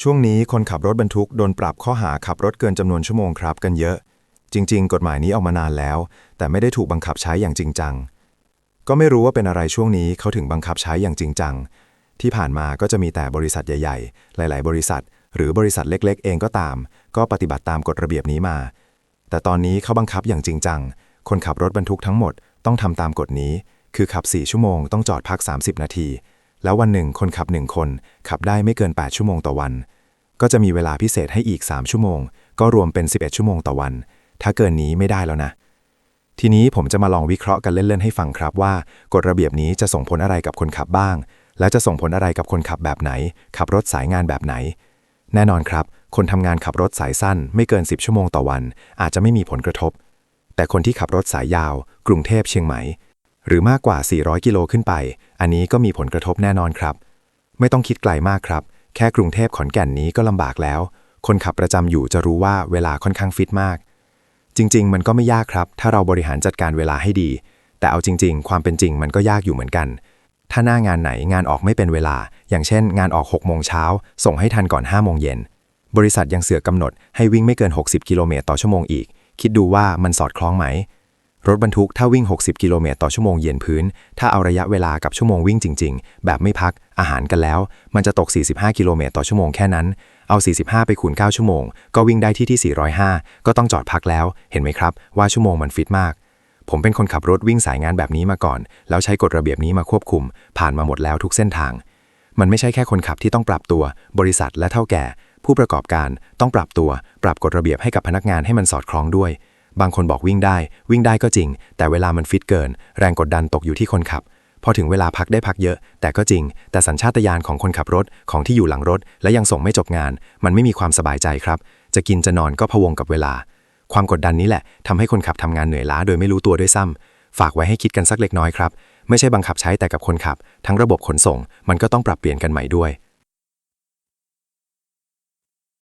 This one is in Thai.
ช่วงนี้คนขับรถบรรทุกโดนปรับข้อหาขับรถเกินจำนวนชั่วโมงครับกันเยอะ จริง ๆ กฎหมายนี้ออกมานานแล้ว แต่ไม่ได้ถูกบังคับใช้อย่างจริงจัง ก็ไม่รู้ว่าเป็นอะไรช่วงนี้เขาถึงบังคับใช้อย่างจริงจัง ที่ผ่านมาก็จะมีแต่บริษัทใหญ่ ๆ หลาย ๆ บริษัท หรือบริษัทเล็ก ๆ เองก็ตาม ก็ปฏิบัติตามกฎระเบียบนี้มา แต่ตอนนี้เขาบังคับอย่างจริงจัง คนขับรถบรรทุกทั้งหมดต้องทำตามกฎนี้ คือขับ 4 ชั่วโมงต้องจอดพัก 30 นาที แล้ววันหนึ่งคนขับ1คน ขับได้ไม่เกิน 8 ชั่วโมงต่อวัน ก็จะมีเวลาพิเศษให้อีก 3 ชั่วโมง ก็รวมเป็น 11 ชั่วโมงต่อวัน ถ้าเกินนี้ไม่ได้แล้วนะ ทีนี้ผมจะมาลองวิเคราะห์กันเล่น ๆ ให้ฟังครับว่ากฎระเบียบนี้จะส่งผลอะไรกับคนขับบ้าง แล้วจะส่งผลอะไรกับคนขับแบบไหน ขับรถสายงานแบบไหน แน่นอนครับ คนทำงานขับรถสายสั้น ไม่เกิน 10 ชั่วโมงต่อวัน อาจจะไม่มีผลกระทบ แต่คนที่ขับรถสายยาว กรุงเทพเชียงใหม่ หรือมากกว่า 400 กิโลขึ้นไป อันนี้ก็มีผลกระทบแน่นอนครับ ไม่ต้องคิดไกลมากครับ แค่กรุงเทพขอนแก่นนี้ก็ลำบากแล้ว คนขับประจำอยู่จะรู้ว่าเวลาค่อนข้างฟิตมาก จริง ๆ มันก็ไม่ยากครับ ถ้าเราบริหารจัดการเวลาให้ดี แต่เอาจริง ๆ ความเป็นจริงมันก็ยากอยู่เหมือนกัน ถ้าหน้างานไหนงานออกไม่เป็นเวลา อย่างเช่น งานออก6โมงเช้าส่งให้ทันก่อน5โมงเย็นบริษัทยังเสือกกำหนดให้วิ่งไม่เกิน 60 กิโลเมตรต่อชั่วโมงอีก คิดดูว่ามันสอดคล้องไหม รถบรรทุกถ้าวิ่ง 60 กิโลเมตรต่อชั่วโมงเยียนพื้น ถ้าเอาระยะเวลากับชั่วโมงวิ่งจริง ๆ แบบไม่พักอาหารกันแล้ว มันจะตก 45 กิโลเมตรต่อชั่วโมงแค่นั้น เอา 45 ไปคูณ 9 ชั่วโมง ก็วิ่งได้ที่ที่ 405 ก็ต้องจอดพักแล้ว เห็นไหมครับ ว่าชั่วโมงมันฟิตมาก ผมเป็นคนขับรถวิ่งสายงานแบบนี้มาก่อน แล้วใช้กฎระเบียบนี้มาควบคุม ผ่านมาหมดแล้วทุกเส้นทาง มันไม่ใช่แค่คนขับที่ต้องปรับตัว บริษัทและเท่าแก่ ผู้ประกอบการต้องปรับตัว ปรับกฎระเบียบให้กับพนักงานให้มันสอดคล้องด้วย บางคนบอกวิ่งได้ วิ่งได้ก็จริง แต่เวลามันฟิตเกิน แรงกดดันตกอยู่ที่คนขับ พอถึงเวลาพักได้พักเยอะ แต่ก็จริง แต่สัญชาตญาณของคนขับรถของที่อยู่หลังรถ และยังส่งไม่จบงาน มันไม่มีความสบายใจครับ จะกินจะนอนก็พะวงกับเวลา ความกดดันนี้แหละทำให้คนขับทำงานเหนื่อยล้าโดยไม่รู้ตัวด้วยซ้ำฝากไว้ให้คิดกันสักเล็กน้อยครับไม่ใช่บังคับใช้แต่กับคนขับ ทั้งระบบขนส่ง มันก็ต้องปรับเปลี่ยนกันใหม่ด้วย